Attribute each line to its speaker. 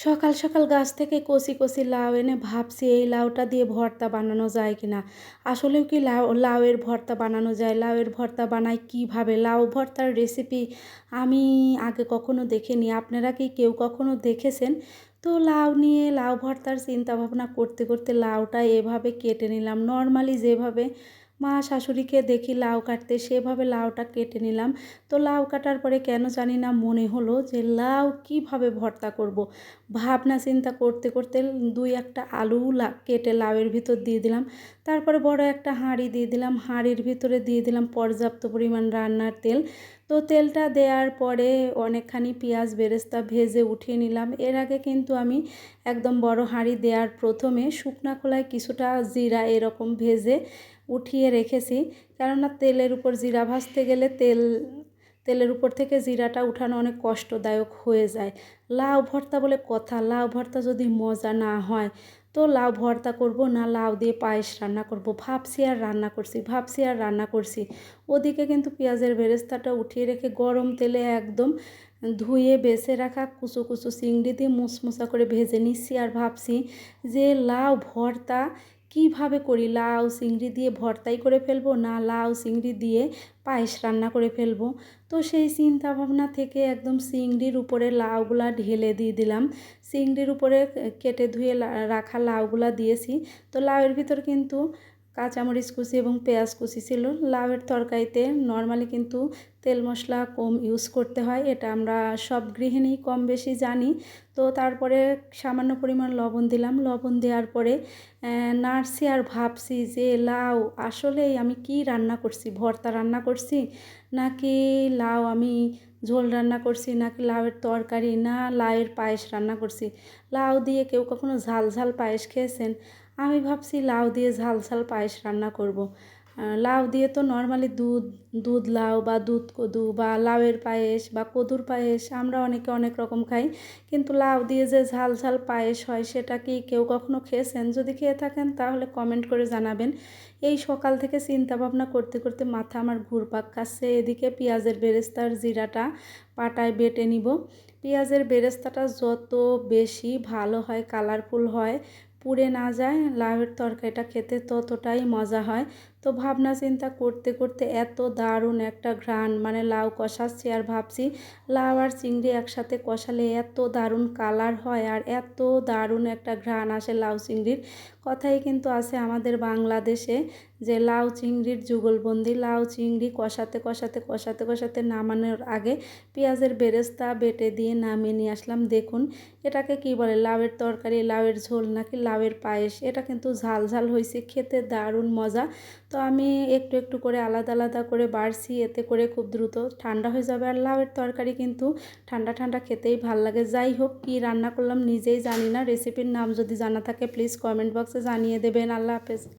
Speaker 1: সকাল সকাল গাছ থেকে কচি কচি লাউ এনে ভাবছি এই লাউটা দিয়ে ভর্তা বানানো যায় কি না আসলেও কি লাউ, লাউয়ের ভর্তা বানানো যায়? লাউয়ের ভর্তা বানাই কীভাবে? লাউ ভর্তার রেসিপি আমি আগে কখনো দেখিনি। আপনারা কি কেউ কখনো দেখেছেন? তো লাউ নিয়ে লাউ ভর্তার চিন্তা ভাবনা করতে করতে লাউটা এভাবে কেটে নিলাম। নর্মালি যেভাবে মা শাশুড়িকে দেখি লাউ কাটতে, সেভাবে লাউটা কেটে নিলাম। তো লাউ কাটার পরে কেন জানি না মনে হলো যে লাউ কীভাবে ভর্তা করব। ভাবনা চিন্তা করতে করতে দুই একটা আলু কেটে লাউয়ের ভিতর দিয়ে দিলাম। তারপরে বড় একটা হাঁড়ি দিয়ে দিলাম। হাঁড়ির ভিতরে দিয়ে দিলাম পর্যাপ্ত পরিমাণ রান্নার তেল। তো তেলটা দেওয়ার পরে অনেকখানি পেঁয়াজ বেরেস্তা ভেজে উঠিয়ে নিলাম। এর আগে কিন্তু আমি একদম বড় হাঁড়ি দেওয়ার প্রথমে শুকনা খোলায় কিছুটা জিরা এরকম ভেজে উঠিয়ে রেখেছি। কেননা তেলের উপর জিরা ভাজতে গেলে তেল, তেলের উপর থেকে জিরাটা উঠানো অনেক কষ্টদায়ক হয়ে যায়। লাউ ভর্তা বলে কথা। লাউ ভর্তা যদি মজা না হয়, তো লাউ ভর্তা করব না, লাউ দিয়ে পায়েস রান্না করব। ভাবছি আর রান্না করছি, ভাবছি আর রান্না করছি। ওদিকে কিন্তু পেঁয়াজের বেরেস্তাটা উঠিয়ে রেখে গরম তেলে একদম ধুয়ে বেছে রাখা কুচো কুচো চিংড়ি দিয়ে মুসমুসা করে ভেজে নিচ্ছি। আর ভাবছি যে লাউ ভর্তা কীভাবে করি? লাউ, চিংড়ি দিয়ে ভর্তাই করে ফেলব না লাউ, চিংড়ি দিয়ে পায়েস রান্না করে ফেলব? তো সেই চিন্তা ভাবনা থেকে একদম চিংড়ির উপরে লাউগুলা ঢেলে দিয়ে দিলাম। চিংড়ির উপরে কেটে ধুয়ে রাখা লাউগুলা দিয়েছি। তো লাউয়ের ভিতর কিন্তু কাঁচামরিচ কুচি এবং পেঁয়াজ কুচি ছিল। লাউয়ের তরকারিতে নর্মালি কিন্তু তেল মশলা কম ইউজ করতে হয়, এটা আমরা সব গৃহিণী কম বেশি জানি। তো তারপরে সামান্য পরিমাণ লবণ দিলাম। লবণ দেওয়ার পরে নাড়ছি আর ভাবছি যে লাউ আসলেই আমি কি রান্না করছি? ভর্তা রান্না করছি? নাকি লাউ আমি ঝোল রান্না করছি? নাকি লাউয়ের তরকারি? না, লাউয়ের পায়েস রান্না করছি। লাউ দিয়ে কেউ কখনো ঝাল ঝাল পায়েস খেয়েছেন? আমি ভাবছি লাউ দিয়ে ঝাল ঝাল পায়েস রান্না করব। লাউ দিয়ে তো নর্মালি দুধ দুধ লাউ বা দুধ কদু বা লাউয়ের পায়েস বা কদুর পায়েস আমরা অনেকে অনেক রকম খাই। কিন্তু লাউ দিয়ে যে ঝাল ঝাল পায়েস হয় সেটা কি কেউ কখনো খেয়েছেন? যদি খেয়ে থাকেন তাহলে কমেন্ট করে জানাবেন। এই সকাল থেকে চিন্তা ভাবনা করতে করতে মাথা আমার ঘুরপাক খাচ্ছে। এদিকে পেঁয়াজের বেরেস্তার জিরাটা পাটায় বেটে নিব। পেঁয়াজের বেরেস্তাটা যত বেশি ভালো হয় কালারফুল হয় পুড়ে না যায় লাউয়ের তরকারিটা খেতে ততটাই মজা হয়। তো ভাবনা চিন্তা করতে করতে এত দারুণ একটা ঘ্রাণ মানে লাউ কষাচ্ছি আর ভাবছি লাউ আর চিংড়ি একসাথে কষালে এত দারুণ কালার হয় আর এত দারুণ একটা ঘ্রাণ আসে লাউ চিংড়ির। কথাই কিন্তু আছে আমাদের বাংলাদেশে যে লাউ চিংড়ির যুগলবন্দি, লাউ চিংড়ি কষাতে কষাতে কষাতে কষাতে নামানোর আগে পেঁয়াজের বেরেস্তা বেটে দিয়ে নামিয়ে নিয়ে আসলাম। দেখুন, এটাকে কি বলে, লাউয়ের তরকারি, লাউয়ের ঝোল নাকি লাউয়ের পায়েস? এটা কিন্তু ঝাল ঝাল হয়েছে খেতে দারুণ মজা। তো আমি একটু একটু করে আলাদা আলাদা করে বাড়ছি। এতে করে খুব দ্রুত ঠান্ডা হয়ে যাবে। আর লাউয়ের তরকারি কিন্তু ঠান্ডা ঠান্ডা খেতেই ভালো লাগে। যাই হোক, কি রান্না করলাম নিজেই জানি না। রেসিপির নাম যদি জানা থাকে প্লিজ কমেন্ট বক্সে জানিয়ে দেবেন। আল্লাহ হাফেজ।